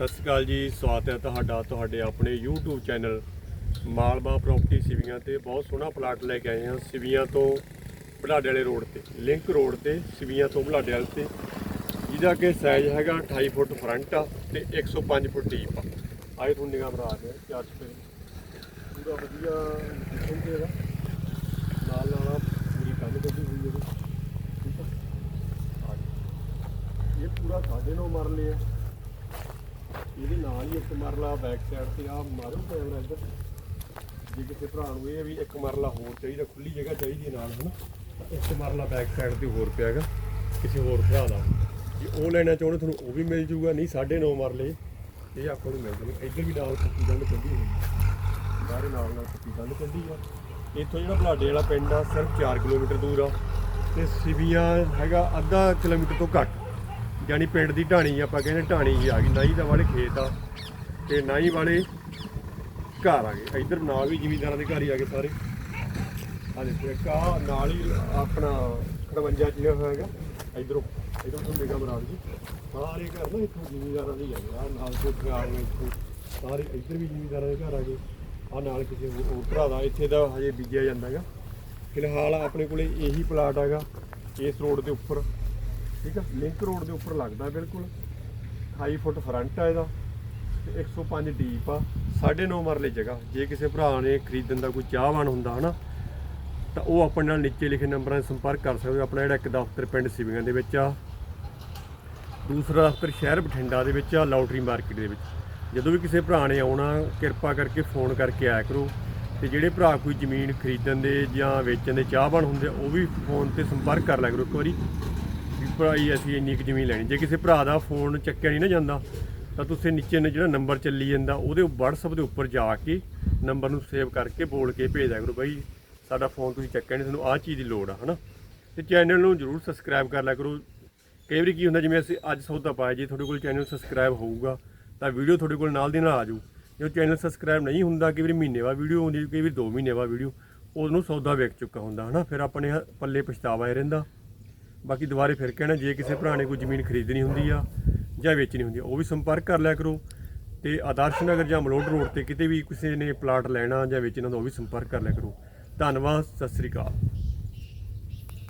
ਸਤਿ ਸ਼੍ਰੀ ਅਕਾਲ ਜੀ, ਸਵਾਗਤ ਹੈ ਤੁਹਾਡਾ, ਤੁਹਾਡੇ ਆਪਣੇ YouTube channel Malwa property Siviyan ਤੇ। ਬਹੁਤ ਸੋਹਣਾ ਪਲਾਟ ਲੈ ਕੇ ਆਏ ਹਾਂ ਸਿਵੀਆਂ ਤੋਂ ਬੁਢਾਡੇ ਵਾਲੇ ਰੋਡ ਤੇ ਲਿੰਕ ਰੋਡ ਤੇ, ਸਿਵੀਆਂ ਤੋਂ ਬੁਢਾਡੇ ਵਾਲੇ ਤੇ। ਜਿਹਦਾ ਕਿ ਸਾਈਜ਼ ਹੈਗਾ 28 ਫੁੱਟ ਫਰੰਟ ਆ ਤੇ 105 ਫੁੱਟ ਡੀਪ ਆ। ਆਏ ਤੁਹਾਨੂੰ ਨਿਗਾਹ ਬਣਾ ਕੇ ਚਾਰ ਸਪੇਰੇ ਪੂਰਾ ਵਧੀਆ ਕਿਸਮ ਦੇ ਨਾਲ ਨਾਲ ਪੂਰੀ ਕੰਧ ਕੱਢੀ ਹੋਈ ਇਹਦੀ ਇਹ ਪੂਰਾ ਸਾਡੇ ਨੂੰ ਮਰ ਲਿਆ ਨਾਲ ਹੀ ਇੱਕ ਮਰਲਾ ਬੈਕ ਸਾਈਡ ਤੇ ਆ, ਮਾਰੂ ਕੈਮਰਾ ਇੱਧਰ। ਜੇ ਕਿਸੇ ਭਰਾ ਨੂੰ ਇਹ ਵੀ ਇੱਕ ਮਰਲਾ ਹੋਰ ਚਾਹੀਦਾ, ਖੁੱਲੀ ਜਗ੍ਹਾ ਚਾਹੀਦੀ ਹੈ ਨਾਲ, ਹਨਾ? ਤਾਂ ਇੱਕ ਮਰਲਾ ਬੈਕ ਸਾਈਡ ਤੇ ਹੋਰ ਪਿਆ ਪਿਆਗਾ ਕਿਸੇ ਹੋਰ ਭਰਾ ਦਾ। ਜੇ ਉਹ ਲੈਣਾ ਚਾਹੁੰਦੇ, ਤੁਹਾਨੂੰ ਉਹ ਵੀ ਮਿਲ ਜੂਗਾ, ਨਹੀਂ 9.5 ਮਰਲੇ। ਇਹ ਆਪਾਂ ਨੂੰ ਮਿਲ ਜੂਗਾ ਇੱਧਰ ਵੀ ਨਾਲ ਪੱਕੀ ਗੰਢ ਕੱਢੀ ਹੋਈ ਹੈ। ਬਾਹਰੇ ਨਾਲ ਨਾਲ ਪੱਕੀ ਗੰਢ ਕੱਢੀ ਆ ਇੱਥੋਂ ਜਿਹੜਾ ਬਲਾਡੇ ਵਾਲਾ ਪਿੰਡ ਆ, ਸਿਰਫ 4 ਕਿਲੋਮੀਟਰ ਦੂਰ ਆ। ਤੇ ਸਿਵੀਆਂ ਹੈਗਾ ਅੱਧਾ ਕਿਲੋਮੀਟਰ ਤੋਂ ਘੱਟ। ਜਾਨੀ ਪਿੰਡ ਦੀ ਢਾਣੀ, ਆਪਾਂ ਕਹਿੰਦੇ ਢਾਣੀ ਹੀ ਆ ਗਈ, ਨਾਈ ਦਾ ਵਾਲੇ ਖੇਤ ਆ ਤੇ ਨਾਈ ਵਾਲੇ ਘਰ ਆ ਗਏ। ਇੱਧਰ ਨਾਲ ਵੀ ਜ਼ਿਮੀਂਦਾਰਾਂ ਦੇ ਘਰ ਹੀ ਆ ਗਏ ਸਾਰੇ। ਆ ਦੇਖੋ, ਇੱਕ ਆ ਨਾਲ ਹੀ ਆਪਣਾ 58 ਜਿਹੜਾ ਹੋਇਆ ਹੈਗਾ ਇਧਰੋਂ ਇਧਰੋਂ ਤੋਂ ਨਿਗਾਹ ਬਰਾੜ ਜੀ। ਸਾਰੇ ਘਰ ਨਾ ਇੱਥੋਂ ਜ਼ਿਮੀਂਦਾਰਾਂ ਦੇ ਹੀ ਆ ਗਏ। ਆ ਨਾਲ ਕੋਠੀਆਂ ਆ ਗਈਆਂ ਇੱਥੋਂ। ਸਾਰੇ ਇੱਧਰ ਵੀ ਜ਼ਿਮੀਂਦਾਰਾਂ ਦੇ ਘਰ ਆ ਗਏ। ਆ ਨਾਲ ਕਿਸੇ ਹੋਰ ਹੋਰ ਭਰਾ ਦਾ, ਇੱਥੇ ਦਾ ਹਜੇ ਬੀਜਿਆ ਜਾਂਦਾ ਹੈਗਾ। ਫਿਲਹਾਲ ਆਪਣੇ ਕੋਲੇ ਇਹੀ ਪਲਾਟ ਹੈਗਾ, ਇਸ ਰੋਡ ਦੇ ਉੱਪਰ। ਠੀਕ ਆ? ਲਿੰਕ ਰੋਡ ਦੇ ਉੱਪਰ ਲੱਗਦਾ ਬਿਲਕੁਲ। 28 ਫੁੱਟ ਫਰੰਟ ਆ ਇਹਦਾ ਤੇ 105 ਡੀਪ ਆ। 9.5 ਮਰਲੇ ਜਗ੍ਹਾ। ਜੇ ਕਿਸੇ ਭਰਾ ਨੇ ਖਰੀਦਣ ਦਾ ਕੋਈ ਚਾਹਵਾਨ ਹੁੰਦਾ ਹਨਾ ਤਾਂ ਉਹ ਆਪਣੇ ਨਾਲ ਨੀਚੇ ਲਿਖੇ ਨੰਬਰਾਂ 'ਤੇ ਸੰਪਰਕ ਕਰ ਸਕਦੇ ਹੋ। ਆਪਣਾ ਜਿਹੜਾ ਇੱਕ ਦਫ਼ਤਰ ਪਿੰਡ ਸਿਵੀਆਂ ਦੇ ਵਿੱਚ ਆ। ਦੂਸਰਾ ਦਫ਼ਤਰ ਸ਼ਹਿਰ ਬਠਿੰਡਾ ਦੇ ਵਿੱਚ ਆ ਲੌਟਰੀ ਮਾਰਕੀਟ ਦੇ ਵਿੱਚ। ਜਦੋਂ ਵੀ ਕਿਸੇ ਭਰਾ ਨੇ ਆਉਣਾ ਕਿਰਪਾ ਕਰਕੇ ਫੋਨ ਕਰਕੇ ਆਇਆ ਕਰੋ। ਤੇ ਜਿਹੜੇ ਭਰਾ ਕੋਈ ਜ਼ਮੀਨ ਖਰੀਦਣ ਦੇ ਜਾਂ ਵੇਚਣ ਦੇ ਚਾਹਵਾਨ ਹੁੰਦੇ ਆ, ਉਹ ਵੀ ਫੋਨ ਤੇ ਸੰਪਰਕ ਕਰ ਲਿਆ ਕਰੋ ਇੱਕ ਵਾਰੀ। ਵੀ ਭਾਈ ਅਸੀਂ ਇੰਨੀ ਕੁ ਜ਼ਮੀਨ ਲੈਣੀ। ਜੇ ਕਿਸੇ ਭਰਾ ਦਾ ਫੋਨ ਚੱਕਿਆ ਨਹੀਂ ਨਾ ਜਾਂਦਾ, ਤਾਂ ਤੁਸੀਂ ਨੀਚੇ ਨੇ ਜਿਹੜਾ ਨੰਬਰ ਚੱਲੀ ਜਾਂਦਾ, ਉਹਦੇ WhatsApp ਦੇ ਉੱਪਰ ਜਾ ਕੇ ਨੰਬਰ ਨੂੰ ਸੇਵ ਕਰਕੇ ਬੋਲ ਕੇ ਭੇਜ ਦਿਆ ਕਰੋ ਬਾਈ, ਸਾਡਾ ਫੋਨ ਤੁਸੀਂ ਚੱਕਿਆ ਨਹੀਂ, ਤੁਹਾਨੂੰ ਆਹ ਚੀਜ਼ ਦੀ ਲੋੜ ਆ, ਹਨਾ? ਤੇ ਚੈਨਲ ਨੂੰ ਜਰੂਰ ਸਬਸਕ੍ਰਾਈਬ ਕਰ ਲਿਆ ਕਰੋ। ਕਈ ਵਾਰੀ ਕੀ ਹੁੰਦਾ, ਜਿਵੇਂ ਅਸੀਂ ਅੱਜ ਸੌਦਾ ਪਾਇਆ, ਜੇ ਤੁਹਾਡੇ ਕੋਲ ਚੈਨਲ ਸਬਸਕ੍ਰਾਈਬ ਹੋਊਗਾ, ਤਾਂ ਵੀਡੀਓ ਤੁਹਾਡੇ ਕੋਲ ਨਾਲ ਦੀ ਨਾਲ ਆ ਜਾਊ। ਜੇ ਚੈਨਲ ਸਬਸਕ੍ਰਾਈਬ ਨਹੀਂ ਹੁੰਦਾ, ਕਈ ਵਾਰੀ ਮਹੀਨੇ ਬਾਅਦ ਵੀਡੀਓ ਆਉਂਦੀ, ਕਈ ਵਾਰੀ 2 ਮਹੀਨੇ ਬਾਅਦ ਵੀਡੀਓ ਉਹਨੂੰ ਸੌਦਾ ਵਿਕ ਚੁੱਕਾ ਹੁੰਦਾ, ਹਨਾ? ਫਿਰ ਆਪਣੇ ਪੱਲੇ ਪਛਤਾਵਾ ਹੀ ਰਹਿੰਦਾ। ਬਾਕੀ ਦੁਬਾਰੇ ਫਿਰ ਕਹਿਣਾ, ਜੇ ਕਿਸੇ ਭਰਾ ਨੇ ਕੋਈ ਜ਼ਮੀਨ ਖਰੀਦਣੀ ਹੁੰਦੀ ਆ ਜਾਂ ਵੇਚਣੀ ਹੁੰਦੀ ਆ, ਉਹ ਵੀ ਸੰਪਰਕ ਕਰ ਲਿਆ ਕਰੋ ਤੇ ਆਦਰਸ਼ ਨਗਰ ਜਾਂ ਮਲੋਟ ਰੋਡ ਤੇ ਕਿਤੇ ਵੀ ਕਿਸੇ ਨੇ ਪਲਾਟ ਲੈਣਾ ਜਾਂ ਵੇਚਣਾ ਤਾਂ ਉਹ ਵੀ ਸੰਪਰਕ ਕਰ ਲਿਆ ਕਰੋ। ਧੰਨਵਾਦ, ਸਤਿ ਸ੍ਰੀ ਅਕਾਲ।